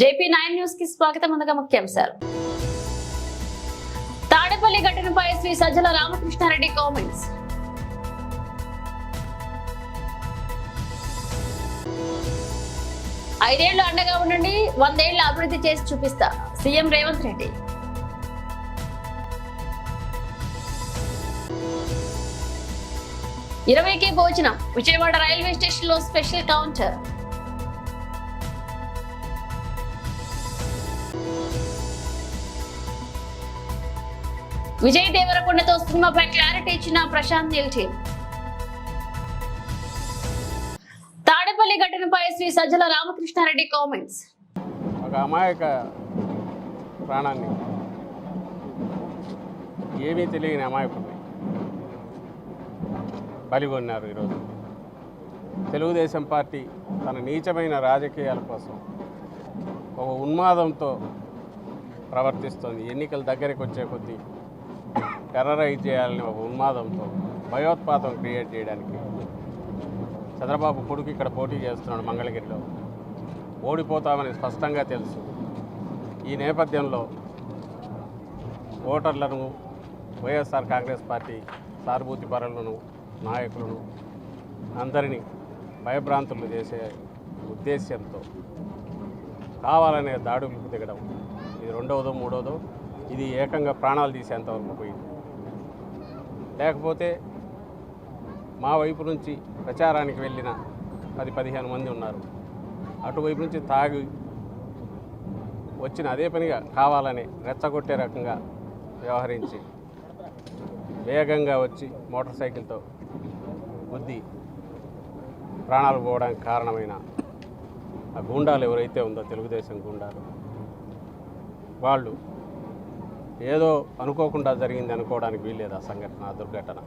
JP nine న్యూస్కి స్వాగతం ముందుగా ముఖ్యాంశాలు. తాడేపల్లి ఘటనపై శ్రీ సజ్జల రామకృష్ణారెడ్డి కామెంట్స్ ఐదేళ్ళు అండగా ఉండండి వందేళ్ళు అభివృద్ధి చేసి చూపిస్తా సీఎం రేవంత్ రెడ్డి. ఇరవైకి భోజనం విజయవాడ రైల్వే స్టేషన్లో స్పెషల్ కౌంటర్. విజయ్ దేవరకొండతో సినిమాపై క్లారిటీ ఇచ్చిన ప్రశాంత్ నిల్చి తాడేపల్లి ఘటనపై శ్రీ సజ్జల రామకృష్ణారెడ్డి కామెంట్స్. ఒక అమాయక ప్రాణాన్ని ఏమీ తెలియని అమాయకుడిని బలిగొన్నారు ఈరోజు. తెలుగుదేశం పార్టీ తన నీచమైన రాజకీయాల కోసం ఒక ఉన్మాదంతో ప్రవర్తిస్తోంది. ఎన్నికల దగ్గరికి వచ్చే కొద్దీ టెర్రరైజ్ చేయాలని ఒక ఉన్మాదంతో భయోత్పాతం క్రియేట్ చేయడానికి చంద్రబాబు కొడుకు ఇక్కడ పోటీ చేస్తున్నాడు మంగళగిరిలో. ఓడిపోతామని స్పష్టంగా తెలుసు. ఈ నేపథ్యంలో ఓటర్లను వైఎస్ఆర్ కాంగ్రెస్ పార్టీ సానుభూతి పరులను నాయకులను అందరినీ భయభ్రాంతులు చేసే ఉద్దేశ్యంతో కావాలనే దాడులకు దిగడం. ఇది రెండవదో మూడవదో ఇది ఏకంగా ప్రాణాలు తీసేంతవరకు పోయింది. లేకపోతే మా వైపు నుంచి ప్రచారానికి వెళ్ళిన పది పదిహేను మంది ఉన్నారు. అటువైపు నుంచి తాగి వచ్చిన అదే పనిగా కావాలని రెచ్చగొట్టే రకంగా వ్యవహరించి వేగంగా వచ్చి మోటార్ సైకిల్తో బుద్ధి ప్రాణాలు పోవడానికి కారణమైన ఆ గూండాలు ఎవరైతే ఉందో తెలుగుదేశం గుండాలు వాళ్ళు ఏదో అనుకోకుండా జరిగింది అనుకోవడానికి వీల్లేదు ఆ సంఘటన ఆ దుర్ఘటన.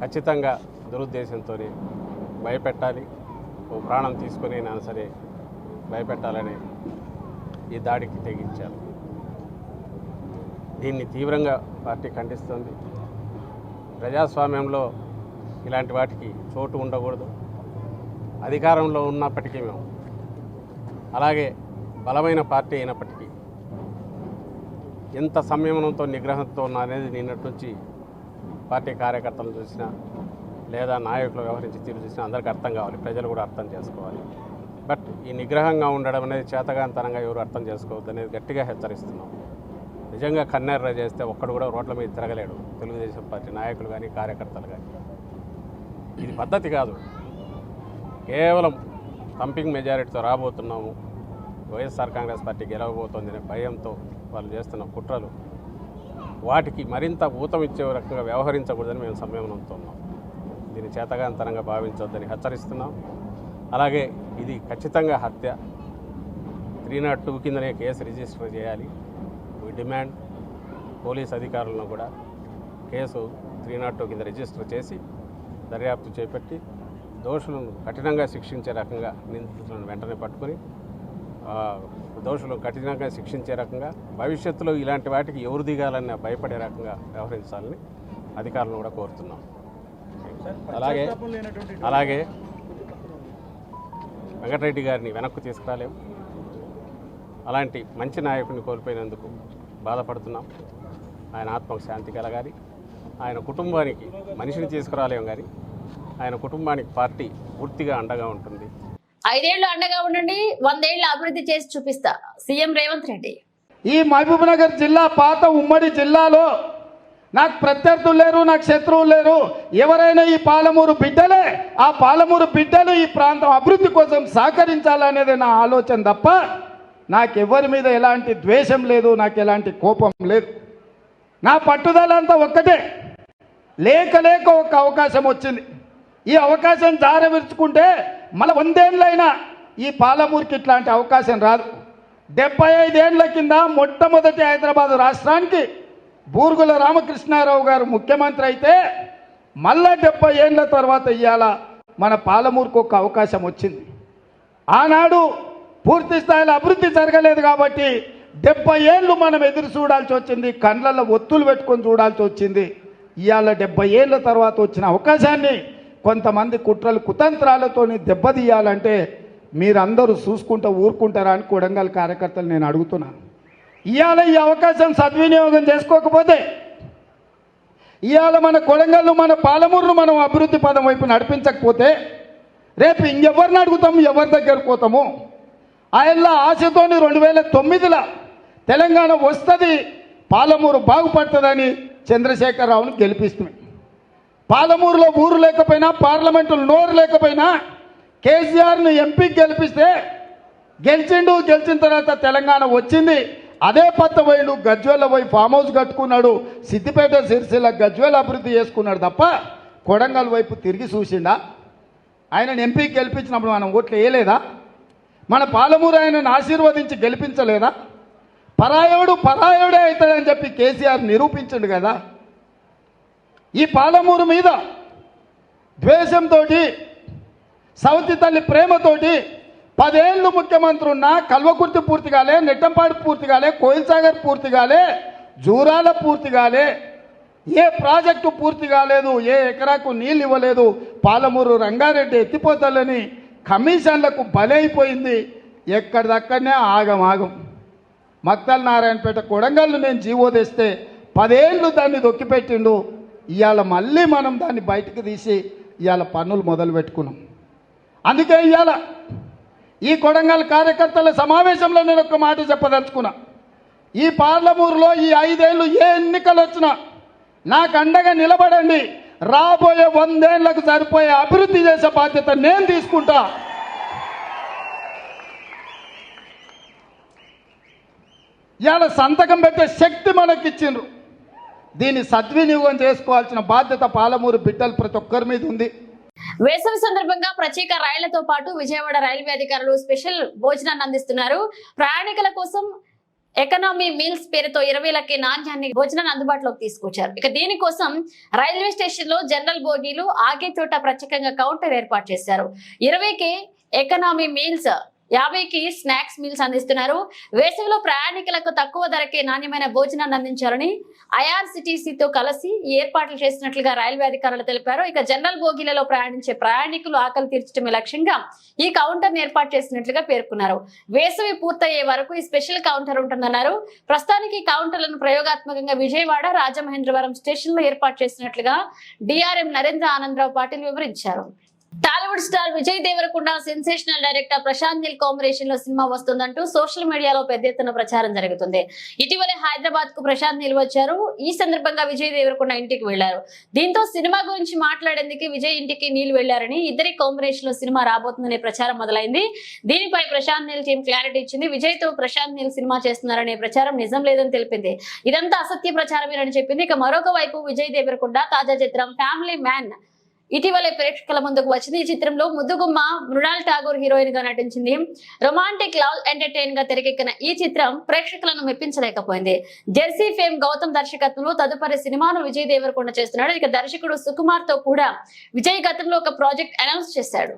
ఖచ్చితంగా దురుద్దేశంతో భయపెట్టాలి. ఓ ప్రాణం తీసుకుని అయినా సరే భయపెట్టాలని ఈ దాడికి తెగించారు. దీన్ని తీవ్రంగా పార్టీ ఖండిస్తుంది. ప్రజాస్వామ్యంలో ఇలాంటి వాటికి చోటు ఉండకూడదు. అధికారంలో ఉన్నప్పటికీ మేము అలాగే బలమైన పార్టీ అయినప్పటికీ ఎంత సంయమనంతో నిగ్రహంతో ఉన్నా అనేది నిన్నటి నుంచి పార్టీ కార్యకర్తలు చూసినా లేదా నాయకులు వ్యవహరించి తీరు చూసినా అందరికీ అర్థం కావాలి ప్రజలు కూడా అర్థం చేసుకోవాలి. బట్ ఈ నిగ్రహంగా ఉండడం అనేది చేతగాంతనంగా ఎవరు అర్థం చేసుకోవద్దు అనేది గట్టిగా హెచ్చరిస్తున్నాం. నిజంగా కన్నెర్ర చేస్తే ఒక్కడు కూడా రోడ్ల మీద తిరగలేడు తెలుగుదేశం పార్టీ నాయకులు కానీ కార్యకర్తలు కానీ ఇది పద్ధతి కాదు. కేవలం తంపింగ్ మెజారిటీతో రాబోతున్నాము. వైఎస్ఆర్ కాంగ్రెస్ పార్టీ గెలవబోతోందనే భయంతో వాళ్ళు చేస్తున్న కుట్రలు వాటికి మరింత ఊతం ఇచ్చే రకంగా వ్యవహరించకూడదని మేము సంయమనంతో ఉన్నాం దీన్ని చేతగాంతరంగా భావించొద్దని హెచ్చరిస్తున్నాం. అలాగే ఇది ఖచ్చితంగా హత్య. త్రీ నాట్ టూ కిందనే కేసు రిజిస్టర్ చేయాలి. వీ డిమాండ్ పోలీస్ అధికారులను కూడా కేసు త్రీ నాట్ టూ కింద రిజిస్టర్ చేసి దర్యాప్తు చేపట్టి దోషులను కఠినంగా శిక్షించే రకంగా నిందితులను వెంటనే పట్టుకొని ఆ, దోషులను కఠినంగా శిక్షించే రకంగా భవిష్యత్తులో ఇలాంటి వాటికి ఎవరు దిగాలని భయపడే రకంగా వ్యవహరించాలని అధికారులను కూడా కోరుతున్నాం. అలాగే అలాగే వెంకటరెడ్డి గారిని వెనక్కు తీసుకురాలేము అలాంటి మంచి నాయకుడిని కోల్పోయినందుకు బాధపడుతున్నాం. ఆయన ఆత్మకు శాంతి కలగాలి. ఆయన కుటుంబానికి మనిషిని తీసుకురాలేము కానీ ఆయన కుటుంబానికి పార్టీ పూర్తిగా అండగా ఉంటుంది. ఐదేళ్ళు అండగా ఉండండి వందేళ్ళు అభివృద్ధి చేసి చూపిస్తా. సీఎం రేవంత్ రెడ్డి. ఈ మహబూబ్నగర్ జిల్లా పాత ఉమ్మడి జిల్లాలో నాకు ప్రత్యర్థులు లేరు నాకు శత్రువులు లేరు. ఎవరైనా ఈ పాలమూరు బిడ్డలే ఆ పాలమూరు బిడ్డలు ఈ ప్రాంతం అభివృద్ధి కోసం సహకరించాలనేది నా ఆలోచన తప్ప నాకెవరి మీద ఎలాంటి ద్వేషం లేదు నాకు ఎలాంటి కోపం లేదు. నా పట్టుదల అంతా ఒక్కటే. లేక లేక ఒక అవకాశం వచ్చింది. ఈ అవకాశం జారవిరుచుకుంటే మన వందేళ్ళైనా ఈ పాలమూరుకి ఇట్లాంటి అవకాశం రాదు. డెబ్బై ఐదేళ్ళ కింద మొట్టమొదటి హైదరాబాద్ రాష్ట్రానికి బూరుగుల రామకృష్ణారావు గారు ముఖ్యమంత్రి అయితే మళ్ళా డెబ్బై ఏళ్ళ తర్వాత ఇవాళ మన పాలమూరుకు ఒక అవకాశం వచ్చింది. ఆనాడు పూర్తి స్థాయిలో అభివృద్ధి జరగలేదు కాబట్టి డెబ్బై ఏళ్ళు మనం ఎదురు చూడాల్సి వచ్చింది కండ్లలో ఒత్తులు పెట్టుకొని చూడాల్సి వచ్చింది. ఇవాళ డెబ్బై ఏళ్ళ తర్వాత వచ్చిన అవకాశాన్ని కొంతమంది కుట్రలు కుతంత్రాలతోని దెబ్బతీయాలంటే మీరందరూ చూసుకుంటూ ఊరుకుంటారా అని కొడంగల్ కార్యకర్తలు నేను అడుగుతున్నాను. ఇవాళ ఈ అవకాశం సద్వినియోగం చేసుకోకపోతే ఇవాళ మన కొడంగల్ను మన పాలమూరును మనం అభివృద్ధి పదం వైపు నడిపించకపోతే రేపు ఇంకెవరిని అడుగుతాము ఎవరి దగ్గరకు పోతాము? ఆయన ఆశతోని రెండు వేల తొమ్మిదిలో తెలంగాణ వస్తుంది పాలమూరు బాగుపడుతుందని చంద్రశేఖరరావును గెలిపిస్తుంది పాలమూరులో ఊరు లేకపోయినా పార్లమెంటు నోరు లేకపోయినా కేసీఆర్ను ఎంపీకి గెలిపిస్తే గెలిచిండు గెలిచిన తర్వాత తెలంగాణ వచ్చింది. అదే పత్త పోయిండు గజ్వేల పోయి ఫామ్ హౌస్ కట్టుకున్నాడు. సిద్దిపేట సిరిసిల్ల గజ్వేల అభివృద్ధి చేసుకున్నాడు తప్ప కొడంగల్ వైపు తిరిగి చూసిండా? ఆయనను ఎంపీకి గెలిపించినప్పుడు మనం ఓట్లు వేయలేదా? మన పాలమూరు ఆయనను ఆశీర్వదించి గెలిపించలేదా? పరాయవుడు పరాయవుడే అవుతాడని చెప్పి కేసీఆర్ నిరూపించండు కదా? ఈ పాలమూరు మీద ద్వేషంతో సవతి తల్లి ప్రేమతోటి పదేళ్ళు ముఖ్యమంత్రి ఉన్నా కల్వకుర్తి పూర్తి కాలే నెట్టంపాడు పూర్తి కాలే కోయిల్సాగర్ పూర్తి కాలే జూరాల పూర్తి కాలే ఏ ప్రాజెక్టు పూర్తి కాలేదు ఏ ఎకరాకు నీళ్ళు ఇవ్వలేదు పాలమూరు రంగారెడ్డి ఎత్తిపోతలని కమిషన్లకు బలైపోయింది. ఎక్కడిదక్కడనే ఆగం ఆగం మక్తల్ నారాయణపేట కొడంగల్ను నేను జీవో తెస్తే పదేళ్ళు దాన్ని దొక్కిపెట్టిండు. ఇవాళ మళ్ళీ మనం దాన్ని బయటకు తీసి ఇవాళ పన్నులు మొదలు పెట్టుకున్నాం. అందుకే ఇవాళ ఈ కొడంగల్ కార్యకర్తల సమావేశంలో నేను ఒక మాట చెప్పదలుచుకున్నా. ఈ పార్లమూరులో ఈ ఐదేళ్ళు ఏ ఎన్నికలు వచ్చినా నాకు అండగా నిలబడండి. రాబోయే వందేళ్ళకు సరిపోయే అభివృద్ధి చేసే బాధ్యత నేను తీసుకుంటా. ఇవాళ సంతకం పెట్టే శక్తి మనకి ఇచ్చిండ్రు దీన్ని సద్వినియోగం చేసుకోవాల్సిన బాధ్యత పాలమూరు బిడ్డలు ప్రతి ఒక్కరి మీద ఉంది. వేసవి సందర్భంగా ప్రత్యేక రైళ్ళతో పాటు విజయవాడ రైల్వే అధికారులు స్పెషల్ భోజనాన్ని అందిస్తున్నారు. ప్రయాణికుల కోసం ఎకనామీ మీల్స్ పేరుతో ఇరవైలకి నాణ్యాన్ని భోజనాన్ని అందుబాటులోకి తీసుకొచ్చారు. ఇక దీనికోసం రైల్వే స్టేషన్లో జనరల్ బోగీలు ఆగే చోట ప్రత్యేకంగా కౌంటర్ ఏర్పాటు చేశారు. ఇరవైకి ఎకనామీ మీల్స్ యాభైకి స్నాక్స్ మీల్స్ అందిస్తున్నారు. వేసవిలో ప్రయాణికులకు తక్కువ ధరకే నాణ్యమైన భోజనాన్ని అందించాలని ఐఆర్సిటీసీతో కలిసి ఏర్పాట్లు చేసినట్లుగా రైల్వే అధికారులు తెలిపారు. ఇక జనరల్ బోగీలలో ప్రయాణించే ప్రయాణికులు ఆకలి తీర్చడమే లక్ష్యంగా ఈ కౌంటర్ ఏర్పాటు చేసినట్లుగా పేర్కొన్నారు. వేసవి పూర్తయ్యే వరకు ఈ స్పెషల్ కౌంటర్ ఉంటుందన్నారు. ప్రస్తుతానికి ఈ కౌంటర్లను ప్రయోగాత్మకంగా విజయవాడ రాజమహేంద్రవరం స్టేషన్లో ఏర్పాటు చేసినట్లుగా డిఆర్ఎం నరేంద్ర ఆనందరావు పాటిల్ వివరించారు. Tollywood star Vijay Deverakonda sensational director Prashanth Neel కాంబినేషన్లో సినిమా వస్తుందంటూ సోషల్ మీడియాలో పెద్ద ఎత్తున ప్రచారం జరుగుతుంది. ఇటీవలే హైదరాబాద్కు ప్రశాంత్ నీల్ వచ్చారు. ఈ సందర్భంగా విజయ్ దేవరకొండ ఇంటికి వెళ్ళారు దీంతో సినిమా గురించి మాట్లాడేందుకు విజయ్ ఇంటికి నీల్ వెళ్ళారని ఇద్దరి కాంబినేషన్లో సినిమా రాబోతుందనే ప్రచారం మొదలైంది. దీనిపై ప్రశాంత్ నీల్ టీం క్లారిటీ ఇచ్చింది. విజయ్తో ప్రశాంత్ నీల్ సినిమా చేస్తున్నారనే ప్రచారం నిజం లేదని తెలిపింది. ఇదంతా అసత్య ప్రచారమేనని చెప్పింది. ఇక మరొక వైపు విజయ్ దేవరకొండ తాజా చిత్రం ఫ్యామిలీ మ్యాన్ ఇటీవలే ప్రేక్షకుల ముందుకు వచ్చింది. ఈ చిత్రంలో ముద్దుగుమ్మ మృణాల్ ఠాగూర్ హీరోయిన్గా నటించింది. రొమాంటిక్ లవ్ ఎంటర్టైన్గా తెరకెక్కిన ఈ చిత్రం ప్రేక్షకులను మెప్పించలేకపోయింది. జెర్సీ ఫేమ్ గౌతమ్ దర్శకత్వంలో తదుపరి సినిమాను విజయ్ దేవరకొండ చేస్తున్నాడు. ఇక దర్శకుడు సుకుమార్తో కూడా విజయ్ గతంలో ఒక ప్రాజెక్ట్ అనౌన్స్ చేశాడు.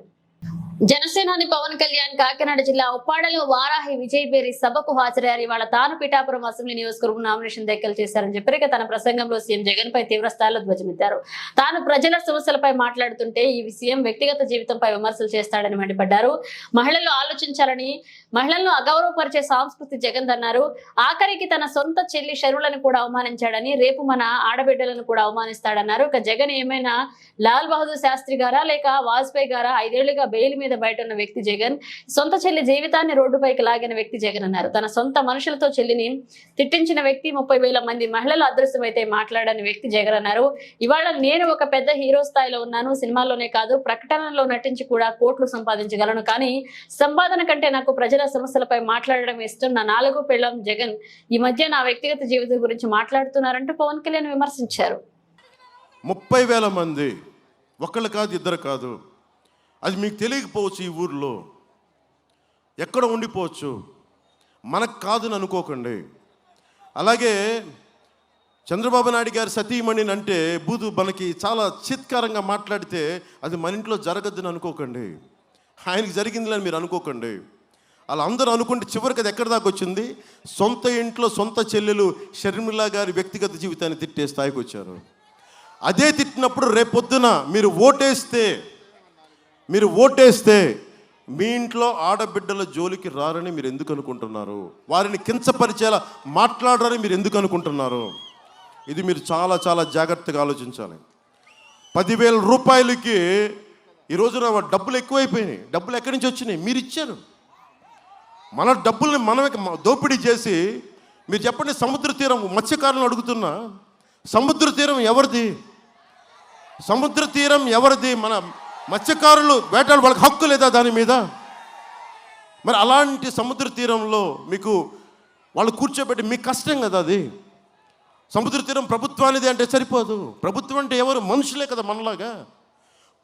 జనసేనాని పవన్ కళ్యాణ్ కాకినాడ జిల్లా ఉప్పాడలో వారాహి విజయ్ బేరి సభకు హాజరయ్యారు. ఇవాళ తాను పిఠాపురం అసెంబ్లీ నియోజకవర్గం నామినేషన్ దాఖలు చేశారని చెప్పారు. తన ప్రసంగంలో సీఎం జగన్ పై తీవ్రస్థాయిలో ధ్వజమెత్తారు. తాను ప్రజల సమస్యలపై మాట్లాడుతుంటే ఈ సీఎం వ్యక్తిగత జీవితంపై విమర్శలు చేస్తాడని మండిపడ్డారు. మహిళలు ఆలోచించాలని మహిళలను అగౌరవపరిచే సాంస్కృతి జగన్ అన్నారు. ఆఖరికి తన సొంత చెల్లి శరువులను కూడా అవమానించాడని రేపు మన ఆడబిడ్డలను కూడా అవమానిస్తాడన్నారు. ఇక జగన్ ఏమైనా లాల్ బహదూర్ శాస్త్రి గారా లేక వాజ్పేయి గారా? ఐదేళ్ళుగా బెయిల్ మీద బయట ఉన్న వ్యక్తి జగన్ సొంత చెల్లి జీవితాన్ని రోడ్డుపైకి లాగిన వ్యక్తి జగన్ అన్నారు. తన సొంత మనుషులతో చెల్లిని తిట్టించిన వ్యక్తి ముప్పై వేల మంది మహిళలు అదృశ్యమైతే మాట్లాడని వ్యక్తి జగన్ అన్నారు. ఇవాళ నేను ఒక పెద్ద హీరో స్థాయిలో ఉన్నాను. సినిమాల్లోనే కాదు ప్రకటనలో నటించి కూడా కోట్లు సంపాదించగలను. కానీ సంపాదన కంటే నాకు ప్రజల సమస్యలపై మాట్లాడడం ఇష్టం. నా నాలుగో పెళ్ళం జగన్ ఈ మధ్య నా వ్యక్తిగత జీవితం గురించి మాట్లాడుతున్నారంటూ పవన్ కళ్యాణ్ విమర్శించారు. ముప్పై వేల మంది ఒకళ్ళు కాదు ఇద్దరు కాదు. అది మీకు తెలియకపోవచ్చు ఈ ఊర్లో. ఎక్కడ ఉండిపోవచ్చు? మనకు కాదని అనుకోకండి. అలాగే చంద్రబాబు నాయుడు గారి సతీమణిని అంటే బూదు మనకి చాలా చిత్కారంగా మాట్లాడితే అది మన ఇంట్లో జరగద్దని అనుకోకండి. ఆయనకి జరిగిందని మీరు అనుకోకండి. అలా అందరూ అనుకుంటే చివరికి అది ఎక్కడి దాకా వచ్చింది? సొంత ఇంట్లో సొంత చెల్లెలు షర్మిలా గారి వ్యక్తిగత జీవితాన్ని తిట్టే స్థాయికి వచ్చారు. అదే తిట్టినప్పుడు రేపొద్దున మీరు ఓటేస్తే మీరు ఓటేస్తే మీ ఇంట్లో ఆడబిడ్డల జోలికి రారని మీరు ఎందుకు అనుకుంటున్నారు? వారిని కించపరిచేలా మాట్లాడరని మీరు ఎందుకు అనుకుంటున్నారు? ఇది మీరు చాలా చాలా జాగ్రత్తగా ఆలోచించాలి. పదివేల రూపాయలకి ఈ రోజున డబ్బులు ఎక్కువైపోయినాయి. డబ్బులు ఎక్కడి నుంచి వచ్చినాయి? మీరు ఇచ్చారు. మన డబ్బుల్ని మనమే దోపిడీ చేసి మీరు చెప్పండి సముద్ర తీరం మత్స్యకారులను అడుగుతున్నా. సముద్ర తీరం ఎవరిది? సముద్ర తీరం ఎవరిది? మన మత్స్యకారులు వేటాడు వాళ్ళకి హక్కు లేదా దాని మీద? మరి అలాంటి సముద్ర తీరంలో మీకు వాళ్ళు కూర్చోబెట్టి మీకు కష్టం కదా అది? సముద్ర తీరం ప్రభుత్వానిది అంటే సరిపోదు. ప్రభుత్వం అంటే ఎవరు? మనుషులే కదా మనలాగా.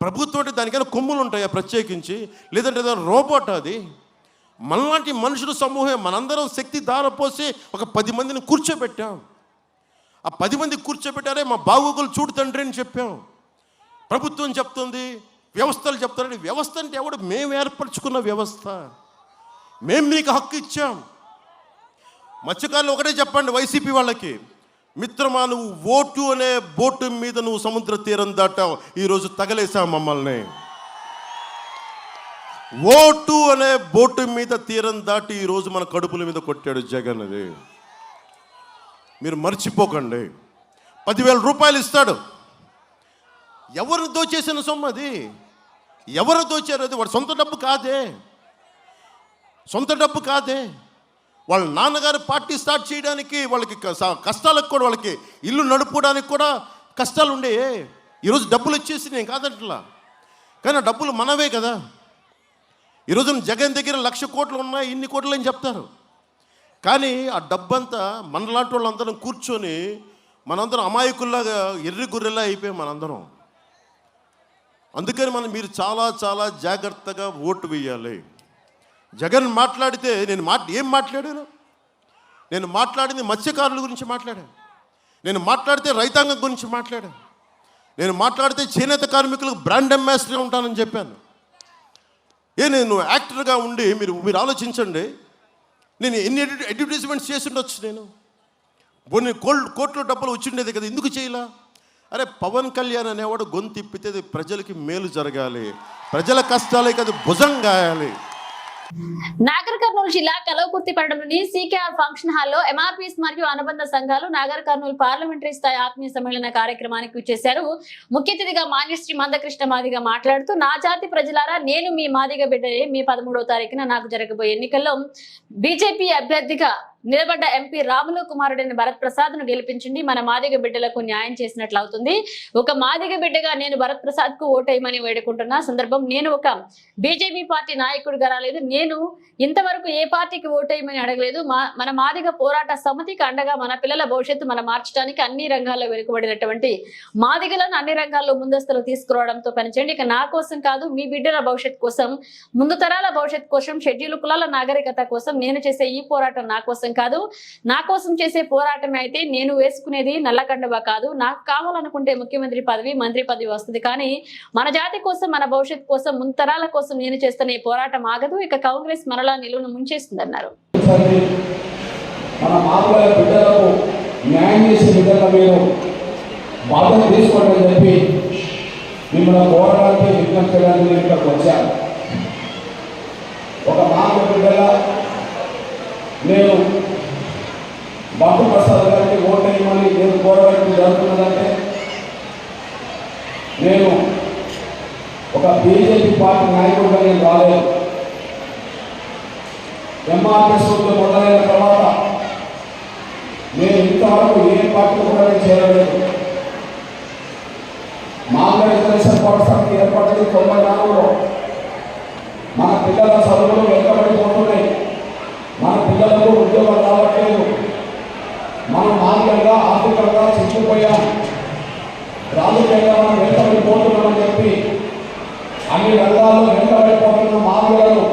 ప్రభుత్వం అంటే దానికైనా కొమ్ములు ఉంటాయా ప్రత్యేకించి? లేదంటే ఏదైనా రోబోట్ అది? మనలాంటి మనుషుల సమూహం మనందరం శక్తి దారపోసి ఒక పది మందిని కూర్చోబెట్టాం. ఆ పది మంది కూర్చోబెట్టారే మా బాగోగులు చూడు తండ్రి అని చెప్పాం. ప్రభుత్వం చెప్తుంది వ్యవస్థలు చెప్తారని వ్యవస్థ అంటే ఎవడు? మేము ఏర్పరచుకున్న వ్యవస్థ. మేము మీకు హక్కు ఇచ్చాం. మత్స్యకారులు ఒకటే చెప్పండి వైసీపీ వాళ్ళకి మిత్రమా నువ్వు ఓటు అనే బోటు మీద నువ్వు సముద్ర తీరం దాటావు. ఈరోజు తగలేసావు మమ్మల్ని. ఓటు అనే బోటు మీద తీరం దాటి ఈరోజు మన కడుపుల మీద కొట్టాడు జగన్ అది. మీరు మర్చిపోకండి. పదివేల రూపాయలు ఇస్తాడు. ఎవరు దోచేసిన సొమ్ము అది? ఎవరు దోచారు అది? వాడు సొంత డబ్బు కాదే. సొంత డబ్బు కాదే. వాళ్ళ నాన్నగారు పార్టీ స్టార్ట్ చేయడానికి వాళ్ళకి క- కష్టాలకు కూడా వాళ్ళకి ఇల్లు నడుపుకోవడానికి కూడా కష్టాలు ఉండే ఈరోజు డబ్బులు వచ్చేసి నేను కాదంటలా. కానీ ఆ డబ్బులు మనవే కదా. ఈరోజు జగన్ దగ్గర లక్ష కోట్లు ఉన్నాయి ఇన్ని కోట్లు అని చెప్తారు. కానీ ఆ డబ్బంతా మనలాంటి వాళ్ళందరం కూర్చొని మనందరం అమాయకుల్లాగా ఎర్రి గుర్రెలా అయిపోయాం మనందరం. అందుకని మనం మీరు చాలా చాలా జాగ్రత్తగా ఓటు వేయాలి. జగన్ మాట్లాడితే నేను మాట ఏం మాట్లాడాను? నేను మాట్లాడింది మత్స్యకారుల గురించి మాట్లాడాను నేను మాట్లాడితే రైతాంగం గురించి మాట్లాడాను నేను మాట్లాడితే చేనేత కార్మికులకు బ్రాండ్ అంబాసిడర్ ఉంటానని చెప్పాను. ఏ నేను యాక్టర్గా ఉండి మీరు మీరు ఆలోచించండి. నేను ఎన్ని అడ్వర్టైజ్మెంట్స్ చేసి ఉండొచ్చు నేను? కొన్ని కోల్ కోట్ల డబ్బులు వచ్చిండేది కదా ఎందుకు చేయలా? అరే పవన్ కళ్యాణ్ అనేవాడు గొంతు తిప్పితే ప్రజలకి మేలు జరగాలి. ప్రజల కష్టాలకి అది భుజం గాయాలి. నాగర్ కర్నూలు జిల్లా కలవకుర్తి పట్టణంలోని సీకేఆర్ ఫంక్షన్ హాల్లో ఎంఆర్పీఎస్ మరియు అనుబంధ సంఘాలు నాగర్ కర్నూలు పార్లమెంటరీ స్థాయి ఆత్మీయ సమ్మేళన కార్యక్రమానికి వచ్చేశారు. ముఖ్య అతిథిగా మాన్యశ్రీ మందకృష్ణ మాదిగ మాట్లాడుతూ నా జాతి ప్రజలారా నేను మీ మాదిగ బిడ్డలే. మీ పదమూడవ తారీఖున నాకు జరగబోయే ఎన్నికల్లో బీజేపీ అభ్యర్థిగా నిలబడ్డ ఎంపీ రాములు కుమారుడైన భరత్ ప్రసాద్ను గెలిపించండి మన మాదిగ బిడ్డలకు న్యాయం చేసినట్లు అవుతుంది. ఒక మాదిగ బిడ్డగా నేను భరత్ ప్రసాద్కు ఓటేయమని వేడుకుంటున్న సందర్భం నేను ఒక బీజేపీ పార్టీ నాయకుడిగా రాలేదు. నేను ఇంతవరకు ఏ పార్టీకి ఓటేయమని అడగలేదు. మన మాదిగ పోరాట సమితికి అండగా మన పిల్లల భవిష్యత్తు మనం మార్చడానికి అన్ని రంగాల్లో వెనుకబడినటువంటి మాదిగలను అన్ని రంగాల్లో ముందస్తులు తీసుకురావడంతో పనిచేయండి. ఇక నా కోసం కాదు మీ బిడ్డల భవిష్యత్ కోసం ముందు తరాల భవిష్యత్ కోసం షెడ్యూల్ కులాల నాగరికత కోసం నేను చేసే ఈ పోరాటం నా కోసం కాదు. నా కోసం చేసే పోరాటమే అయితే నేను వేసుకునేది నల్లకండవ కాదు. నాకు కావాలనుకుంటే ముఖ్యమంత్రి పదవి మంత్రి పదవి వస్తుంది. కానీ మన జాతి కోసం మన భవిష్యత్ కోసం ముంతరాల కోసం నేను చేస్తున్న ఈ పోరాటం ఆగదు. ఇక కాంగ్రెస్ మనలా నిలువును ముంచేస్తుందన్నారు సరే చెప్పి మిమ్మల్ని కోరడానికి విజ్ఞప్తి చేయడానికి నేను ఇక్కడికి వచ్చాను. ఒక మామూలు బిడ్డగా నేను బంటు ప్రసాద్ గారికి ఓటేయమని నేను కోరడానికి జరుగుతున్నదంటే నేను ఒక బీజేపీ పార్టీ నాయకుడిగా నేను రాలేదు. ఎంఆర్ఎస్ మొదలైన తర్వాత నేను ఇంతవరకు ఏ పార్టీ కూడా నేను చేయలేదు మామూలు రిజర్వేషన్ ఏర్పడింది తొంభై నాలుగులో. మన పిల్లల చదువులు వెనుకబడిపోతున్నాయి. మన పిల్లలకు ఉద్యోగాలు రావట్లేదు. ఆర్థికంగా ఆర్థికంగా చిక్కుపోయాం రాజకీయంగా మనం వెనుకబడిపోతున్నామని చెప్పి అన్ని రంగాల్లో వెంటబడిపోతున్న మానవులను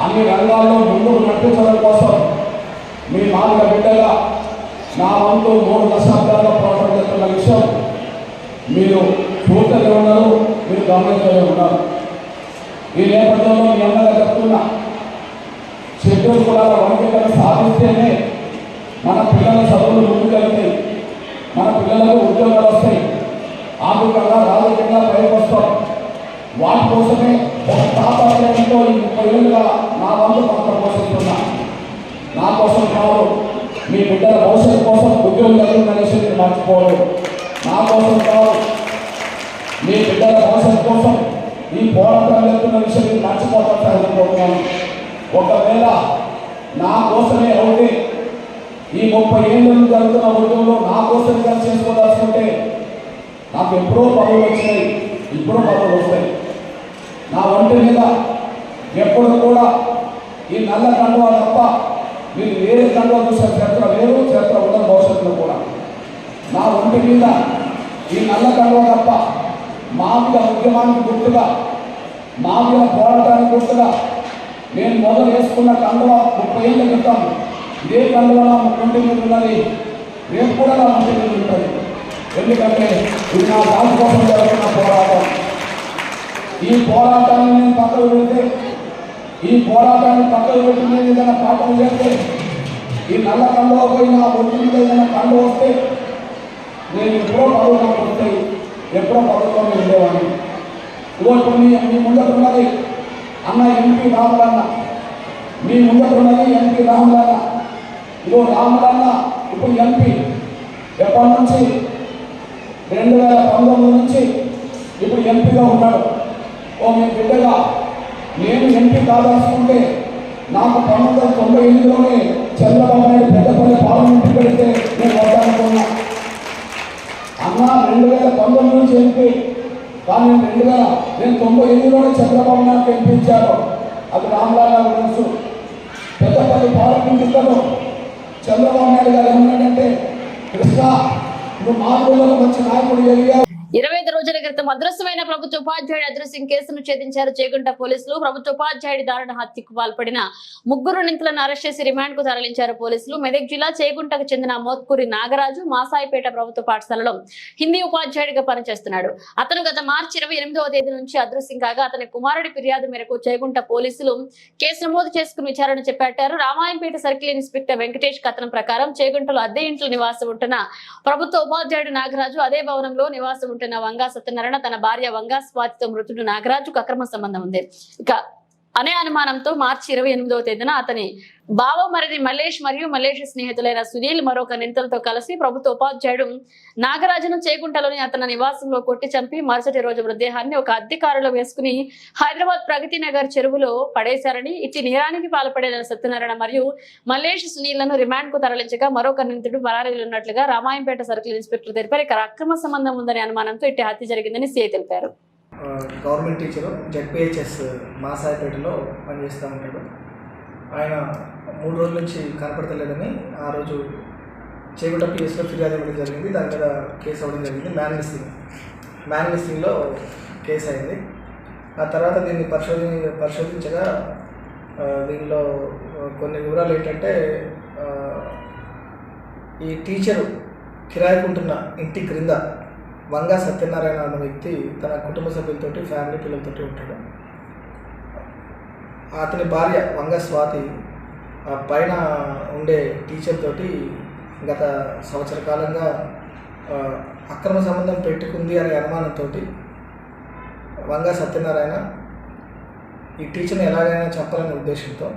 అన్ని రంగాల్లో ముందుకు నడిపించడం కోసం మీ మార్గ బిడ్డగా నా వంతు మూడు దశాబ్దాల్లో పోరాటం చేస్తున్న విషయం మీరు పూర్తిగా ఉన్నారు మీరు గమనించలే ఉన్నారు. ఈ నేపథ్యంలో మీ అందరూ చెప్తున్నా షెడ్యూల్ కూడా వర్గీకరణ సాధిస్తేనే మన పిల్లల చదువులు పిల్లలకు ఉద్యోగాలు వస్తాయి. ఆర్థికంగా రాజకీయంగా పైకి వస్తాం వాటి కోసమే ఒక తాపత్రయంతో ఈ ముప్పై ఏళ్ళుగా నా వంతు పాత్ర పోషిస్తున్నా. నా కోసం కాదు మీ బిడ్డల భవిష్యత్తు కోసం ఉద్యోగం కలిగిన విషయాన్ని మర్చిపోవడం నా కోసం కాదు మీ బిడ్డల భవిష్యత్తు కోసం ఈ పోరాటం వెళ్తున్న విషయాన్ని మర్చిపోతాను ఒకవేళ నా కోసమే అవుతే ఈ ముప్పై ఏళ్ళు జరుగుతున్న ఉద్యమంలో నా కోసం కలిసి చేసుకోవాల్సింటే నాకు ఎప్పుడో పదవులు వచ్చినాయి ఇప్పుడు పదవులు వస్తాయి. నా ఒంటి మీద ఎప్పుడు కూడా ఈ నల్ల కండువా తప్ప మీరు వేరే కండువా చూసే చరిత్ర లేదు చరిత్ర ఉండదు భవిష్యత్తులో కూడా. నా ఒంటి మీద ఈ నల్ల కండువా తప్ప మామిద ఉద్యమానికి గుర్తుగా మామిద పోరాటానికి గుర్తుగా నేను మొదలు వేసుకున్న కండువా ముప్పై ఏళ్ళ క్రితం ఏ కండువా కంటిన్యూ ఒంటి మీద ఉన్నది రేపు కూడా నా కంటిన్యూ ఉంటుంది ఎందుకంటే ఇది నా దాని కోసం జరుగుతున్న పోరాటం. ఈ పోరాటాన్ని నేను పక్కకు పెడితే ఈ పోరాటాన్ని పక్కకు పెట్టి నేను ఏదైనా పాఠం చేస్తే ఈ నల్ల కళ్ళలో పోయి నా ఒంటి మీద ఏదైనా కళ్ళు వస్తే నేను ఎప్పుడో పదవి నాకు వస్తాయి ఎప్పుడో పదవిలో వెళ్ళేవాడిని ఉండేవాడిని ఇదిగో మీ మీ అన్న ఎంపీ రాములన్న. మీ ముందట ఎంపీ రాములన్న. ఇదిగో రాములన్న ఇప్పుడు ఎంపీ ఎప్పటి నుంచి రెండు వేల పంతొమ్మిది నుంచి ఇప్పుడు ఎంపీగా ఉన్నాడు. ఓ మీ బిడ్డగా నేను ఎంపీ కాదాల్సుకుంటే నాకు పంతొమ్మిది వందల తొంభై ఎనిమిదిలోనే చంద్రబాబు నాయుడు పెద్దపల్లి పార్లమెంట్ పెడితే నేను వద్దానుకున్నా. అన్న రెండు వేల పంతొమ్మిది నుంచి ఎంపీ కానీ రెండు వేల నేను తొంభై ఎనిమిదిలోనే చంద్రబాబు నాయుడు ఎంపించారు అది రామ్లాల్ గారు తెలుసు. పెద్దపల్లి పార్లమెంట్ ఇద్దరు చంద్రబాబు నాయుడు గారు ఏమన్నాడంటే కృష్ణ నువ్వు మా ఊళ్ళో మంచి నాయకుడు ఎదిగావు ఇరవై ఐదు రోజుల క్రితం అదృశ్యమైన ప్రభుత్వ ఉపాధ్యాయుడి అదృశ్యం కేసును ఛేదించారు చేగుంట పోలీసులు. ప్రభుత్వ ఉపాధ్యాయుడి దారుణ హత్యకు పాల్పడిన ముగ్గురు నిందితులను అరెస్ట్ చేసి రిమాండ్కు తరలించారు పోలీసులు. మెదక్ జిల్లా చేగుంటకు చెందిన మోత్కూరి నాగరాజు మాసాయిపేట ప్రభుత్వ పాఠశాలలో హిందీ ఉపాధ్యాయుడిగా పనిచేస్తున్నాడు. అతను గత మార్చి ఇరవై ఎనిమిదవ తేదీ నుంచి అదృశ్యం కాగా అతని కుమారుడి ఫిర్యాదు మేరకు చేగుంట పోలీసులు కేసు నమోదు చేసుకుని విచారణ చేపట్టారు. రామాయంపేట సర్కిల్ ఇన్స్పెక్టర్ వెంకటేష్ కథనం ప్రకారం చేగుంటలో అద్దె ఇంట్లో నివాసం ఉంటున్న ప్రభుత్వ ఉపాధ్యాయుడు నాగరాజు అదే భవనంలో నివాసం ఉంటున్న వంగా సత్యనారాయణ తన భార్య వంగా స్వాతితో మృతుడు నాగరాజుకు అక్రమ సంబంధం ఉంది. ఇక అనే అనుమానంతో మార్చి ఇరవై ఎనిమిదవ తేదీన అతని బావ మరిది మల్లేష్ మరియు మల్లేష్ స్నేహితులైన సునీల్ మరొక నిందితులతో కలిసి ప్రభుత్వ ఉపాధ్యాయుడు నాగరాజును చేకుంటలోని అతని నివాసంలో కొట్టి చంపి మరుసటి రోజు మృతదేహాన్ని ఒక అద్దెకారులో వేసుకుని హైదరాబాద్ ప్రగతి నగర్ చెరువులో పడేశారని ఇట్టి నేరానికి పాల్పడిన సత్యనారాయణ మరియు మల్లేష్ సునీళ్ళను రిమాండ్కు తరలించగా మరొక నిందితుడు పరారీలో ఉన్నట్లుగా రామాయంపేట సర్కిల్ ఇన్స్పెక్టర్ తెలిపారు. ఇక్కడ అక్రమ సంబంధం ఉందనే అనుమానంతో ఇట్టి హత్య జరిగిందని సీఐ తెలిపారు. గవర్నమెంట్ టీచరు జెడ్పిహెచ్ఎస్ మాసాయిపేటలో పనిచేస్తూ ఉంటాడు. ఆయన మూడు రోజుల నుంచి కనపడతలేదని ఆ రోజు చేగుంట పిఎస్లో ఫిర్యాదు ఇవ్వడం జరిగింది. దాని మీద కేసు అవ్వడం జరిగింది. మ్యాన్ మిస్సింగ్ మ్యాన్ మిస్సింగ్లో కేసు అయింది. ఆ తర్వాత దీన్ని పరిశోధి పరిశోధించగా దీనిలో కొన్ని వివరాలు ఏంటంటే ఈ టీచరు కిరాయికుంటున్న ఇంటి క్రింద వంగా సత్యనారాయణ అన్న వ్యక్తి తన కుటుంబ సభ్యులతోటి ఫ్యామిలీ పిల్లలతోటి ఉంటాడు. అతని భార్య వంగ స్వాతి పైన ఉండే టీచర్ తోటి గత సంవత్సర కాలంగా అక్రమ సంబంధం పెట్టుకుంది అనే అనుమానంతో వంగ సత్యనారాయణ ఈ టీచర్ని ఎలాగైనా చెప్పాలనే ఉద్దేశంతో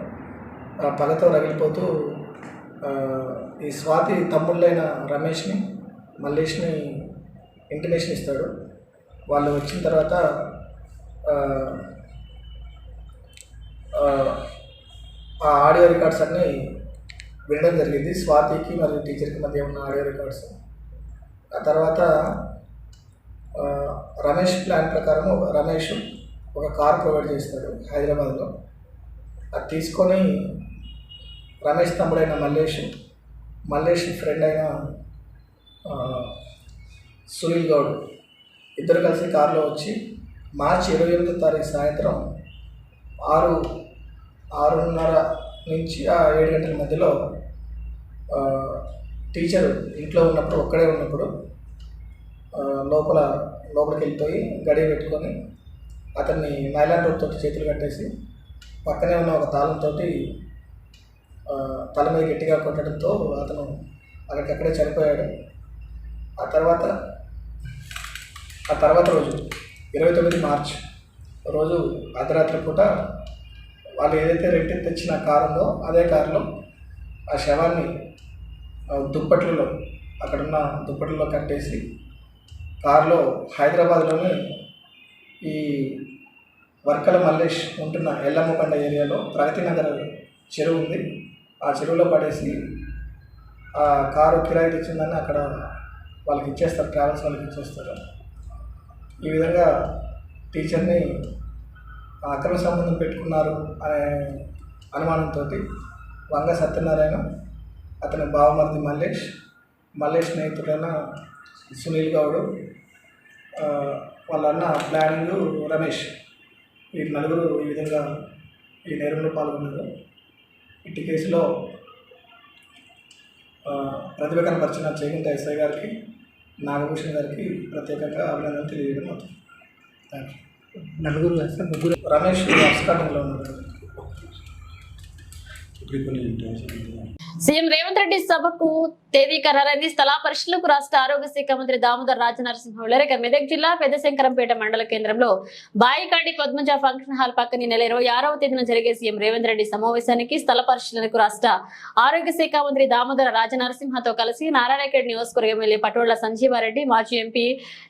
ఆ పగతో రగిలిపోతూ ఈ స్వాతి తమ్ముళ్ళైన రమేష్ని మల్లేష్ని ఇంటిమేషన్ ఇస్తాడు. వాళ్ళు వచ్చిన తర్వాత ఆ, ఆడియో రికార్డ్స్ అన్నీ వినడం జరిగింది. స్వాతికి మరియు టీచర్కి మధ్య ఉన్న ఆడియో రికార్డ్స్. ఆ తర్వాత రమేష్ ప్లాన్ ప్రకారం రమేష్ ఒక కార్ ప్రొవైడ్ చేస్తాడు హైదరాబాద్లో. అది తీసుకొని రమేష్ తమ్ముడైన మల్లేష్ మల్లేష్ ఫ్రెండ్ అయిన సునీల్ గౌడ్. ఇద్దరు కలిసి కారులో వచ్చి మార్చి ఇరవై ఎనిమిదో తారీఖు సాయంత్రం ఆరు ఆరున్నర నుంచి ఆ ఏడు గంటల మధ్యలో టీచర్ ఇంట్లో ఉన్నప్పుడు ఒక్కడే ఉన్నప్పుడు లోపల లోపలికి వెళ్ళిపోయి గడియ పెట్టుకొని అతన్ని నైలాన్ రోడ్ తోటి చేతులు కట్టేసి పక్కనే ఉన్న ఒక తాళంతో తల మీద గట్టిగా కొట్టడంతో అతను అక్కడికక్కడే చనిపోయాడు. ఆ తర్వాత ఆ తర్వాత రోజు ఇరవై తొమ్మిది మార్చ్ రోజు అర్ధరాత్రి పూట వాళ్ళు ఏదైతే రెంట్ తెచ్చిన కారు ఉందో అదే కారులో ఆ శవాన్ని దుప్పట్లలో అక్కడున్న దుప్పట్లలో కట్టేసి కారులో హైదరాబాద్లోని ఈ వర్కల మల్లేష్ ఉంటున్న ఎల్లమ్మకొండ ఏరియాలో ప్రగతి నగర్ చెరువు ఉంది. ఆ చెరువులో పడేసి ఆ కారు కిరాయి తెచ్చిందని అక్కడ వాళ్ళకి ఇచ్చేస్తారు ట్రావెల్స్ వాళ్ళకి ఇచ్చేస్తారు. ఈ విధంగా టీచర్ని అక్రమ సంబంధం పెట్టుకున్నారు అనే అనుమానంతో వంగ సత్యనారాయణ అతని బావమరిది మల్లేష్ మల్లేష్ స్నేహితుడైన సునీల్ గౌడ్ వాళ్ళన్న వాళ్ళ అన్న ప్లానింగ్ రమేష్ ఈ నలుగురు ఈ విధంగా ఈ నేరంలో పాల్గొన్నారు. ఇట్టి కేసులో ప్రతిభ కనపరిచిన చేగుంట ఎస్ఐ గారికి నాగభూషణ్ గారికి ప్రత్యేకంగా అభినందనలు తెలియజేయడం అవుతుంది థ్యాంక్ యూ నలుగురు ముగ్గురు. రమేష్ అబ్స్కాండింగ్లో ఉన్నారు. సీఎం రేవంత్ రెడ్డి సభకు తేదీ ఖరారైంది. స్థలా పరిశీలనకు రాష్ట్ర ఆరోగ్య శాఖ మంత్రి దామోదర్ రాజనరసింహ వెల్లరిక మెదక్ జిల్లా పెద్దశంకరంపేట మండల కేంద్రంలో బాయికాడి పద్మజ ఫంక్షన్ హాల్ పక్కన నెల ఇరవై ఆరవ తేదీన జరిగే సీఎం రేవంత్ రెడ్డి సమావేశానికి స్థల పరిశీలనకు రాష్ట్ర ఆరోగ్య శాఖ మంత్రి దామోదర రాజనరసింహతో కలిసి నారాయణఖేడ్ నియోజకవర్గ ఎమ్మెల్యే పటోళ్ళ సంజీవారెడ్డి మాజీ ఎంపీ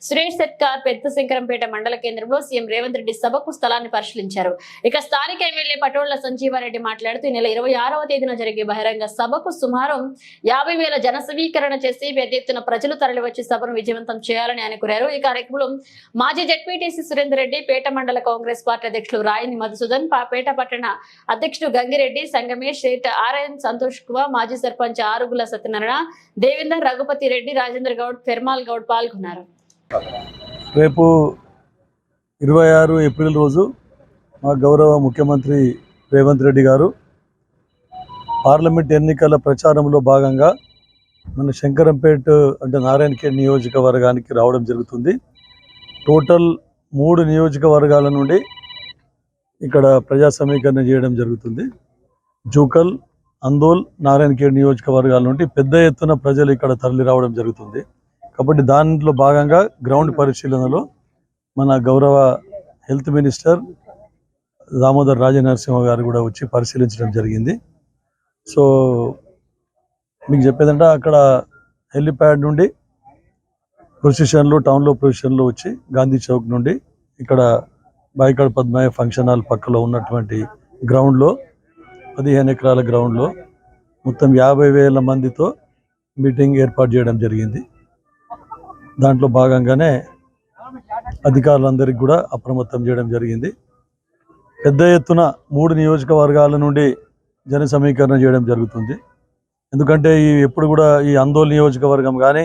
సురేష్ సెట్కార్ పెద్దశంకరంపేట మండల కేంద్రంలో సీఎం రేవంత్ రెడ్డి సభకు స్థలాన్ని పరిశీలించారు. ఇక స్థానిక ఎమ్మెల్యే పటోళ్ళ సంజీవారెడ్డి మాట్లాడుతూ ఈ నెల ఇరవై ఆరవ తేదీన జరిగే బహిరంగ సభకు సుమారు యాభై వేల జన చేసి పెద్ద ఎత్తున ప్రజలు తరలివచ్చి సభను విజయవంతం చేయాలని ఆయన కోరారు. ఈ కార్యక్రమంలో మాజీ జడ్పీటీసీ సురేందర్ రెడ్డి పేట మండల కాంగ్రెస్ పార్టీ అధ్యక్షులు రాయని మధుసూదన్ పా- పేట పట్టణ అధ్యక్షుడు గంగిరెడ్డి సంగమేష్ సేట్ ఆర్ఎన్ సంతోష్ కుమార్ మాజీ సర్పంచ్ ఆరుగుల సత్యనారాయణ దేవేందర్ రఘుపతి రెడ్డి రాజేంద్ర గౌడ్ పెర్మాల్ గౌడ్ పాల్గొన్నారు. రేపు ఇరవై ఆరు ఏప్రిల్ రోజు మా గౌరవ ముఖ్యమంత్రి రేవంత్ రెడ్డి గారు పార్లమెంట్ ఎన్నికల ప్రచారంలో భాగంగా మన శంకరంపేట అంటే నారాయణఖేడ్ నియోజకవర్గానికి రావడం జరుగుతుంది. టోటల్ మూడు నియోజకవర్గాల నుండి ఇక్కడ ప్రజా సమీకరణ చేయడం జరుగుతుంది. జూకల్ అందోల్ నారాయణఖేడ్ నియోజకవర్గాల నుండి పెద్ద ఎత్తున ప్రజలు ఇక్కడ తరలి రావడం జరుగుతుంది. కాబట్టి దాంట్లో భాగంగా గ్రౌండ్ పరిశీలనలో మన గౌరవ హెల్త్ మినిస్టర్ దామోదర్ రాజనరసింహ గారు కూడా వచ్చి పరిశీలించడం జరిగింది. సో మీకు చెప్పేదంటే అక్కడ హెలిప్యాడ్ నుండి ప్రొసిషన్లో టౌన్లో ప్రొసిషన్లో వచ్చి గాంధీ చౌక్ నుండి ఇక్కడ బాయికాడ్ పద్మాయ ఫంక్షన్ హాల్ పక్కలో ఉన్నటువంటి గ్రౌండ్లో పదిహేను ఎకరాల గ్రౌండ్లో మొత్తం యాభై వేల మందితో మీటింగ్ ఏర్పాటు చేయడం జరిగింది. దాంట్లో భాగంగానే అధికారులందరికీ కూడా అప్రమత్తం చేయడం జరిగింది. పెద్ద ఎత్తున మూడు నియోజకవర్గాల నుండి జన సమీకరణ చేయడం జరుగుతుంది. ఎందుకంటే ఈ ఎప్పుడు కూడా ఈ అందోల్ నియోజకవర్గం కానీ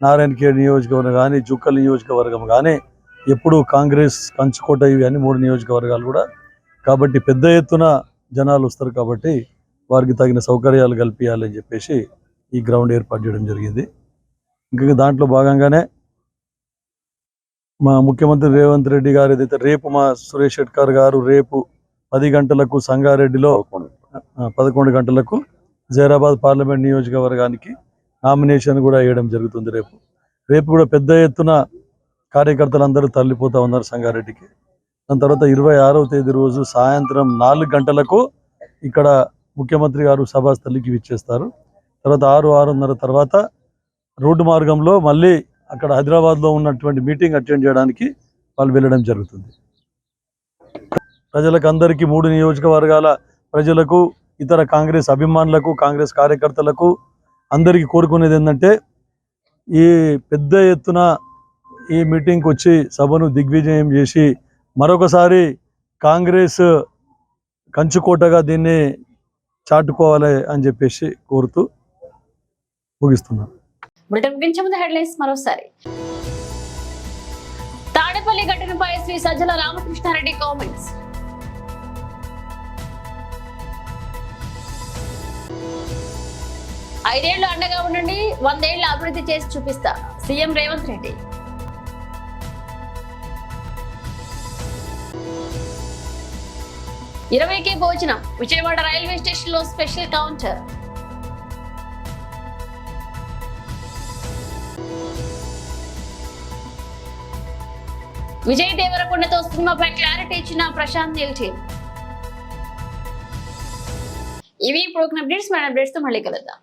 నారాయణఖేడ్ నియోజకవర్గం కానీ జుక్కల్ నియోజకవర్గం కానీ ఎప్పుడు కాంగ్రెస్ కంచుకోట ఇవి అన్ని మూడు నియోజకవర్గాలు కూడా కాబట్టి పెద్ద ఎత్తున జనాలు వస్తారు కాబట్టి వారికి తగిన సౌకర్యాలు కల్పించాలని చెప్పేసి ఈ గ్రౌండ్ ఏర్పాటు చేయడం జరిగింది. ఇంకా దాంట్లో భాగంగానే మా ముఖ్యమంత్రి రేవంత్ రెడ్డి గారు ఏదైతే రేపు మా సురేష్ షెట్కర్ గారు రేపు పది గంటలకు సంగారెడ్డిలో పదకొండు గంటలకు జైరాబాద్ పార్లమెంట్ నియోజకవర్గానికి నామినేషన్ కూడా వేయడం జరుగుతుంది రేపు. రేపు కూడా పెద్ద ఎత్తున కార్యకర్తలు అందరూ ఉన్నారు సంగారెడ్డికి. దాని తర్వాత ఇరవై ఆరవ తేదీ రోజు సాయంత్రం నాలుగు గంటలకు ఇక్కడ ముఖ్యమంత్రి గారు సభాస్థలికి విచ్చేస్తారు. తర్వాత ఆరు ఆరున్నర తర్వాత రోడ్డు మార్గంలో మళ్ళీ అక్కడ హైదరాబాద్లో ఉన్నటువంటి మీటింగ్ అటెండ్ చేయడానికి వాళ్ళు వెళ్ళడం జరుగుతుంది. ప్రజలకు అందరికీ మూడు నియోజకవర్గాల ప్రజలకు ఇతర కాంగ్రెస్ అభిమానులకు కాంగ్రెస్ కార్యకర్తలకు అందరికీ కోరుకునేది ఏంటంటే ఈ పెద్ద ఎత్తున ఈ మీటింగ్కి వచ్చి సభను దిగ్విజయం చేసి మరొకసారి కాంగ్రెస్ కంచుకోటగా దీన్ని చాటుకోవాలి అని చెప్పేసి కోరుతూ ముగిస్తున్నాను హెడ్లైన్స్ మరోసారి. తాడేపల్లి ఘటనపై శ్రీ సజ్జల రామకృష్ణారెడ్డి కామెంట్స్. ఐదేళ్ళు అండగా ఉండండి వందేళ్ళు అభివృద్ధి చేసి చూపిస్తా. సీఎం రేవంత్ రెడ్డి. ఇరవైకి భోజనం విజయవాడ రైల్వే స్టేషన్లో స్పెషల్ కౌంటర్. విజయ్ దేవరకొండతో సినిమాపై క్లారిటీ ఇచ్చిన ప్రశాంత్ నీల్ టీం ఇవి ఇప్పుడు అప్డేట్స్ మన అప్డేట్స్తో మళ్ళీ కలుద్దాం.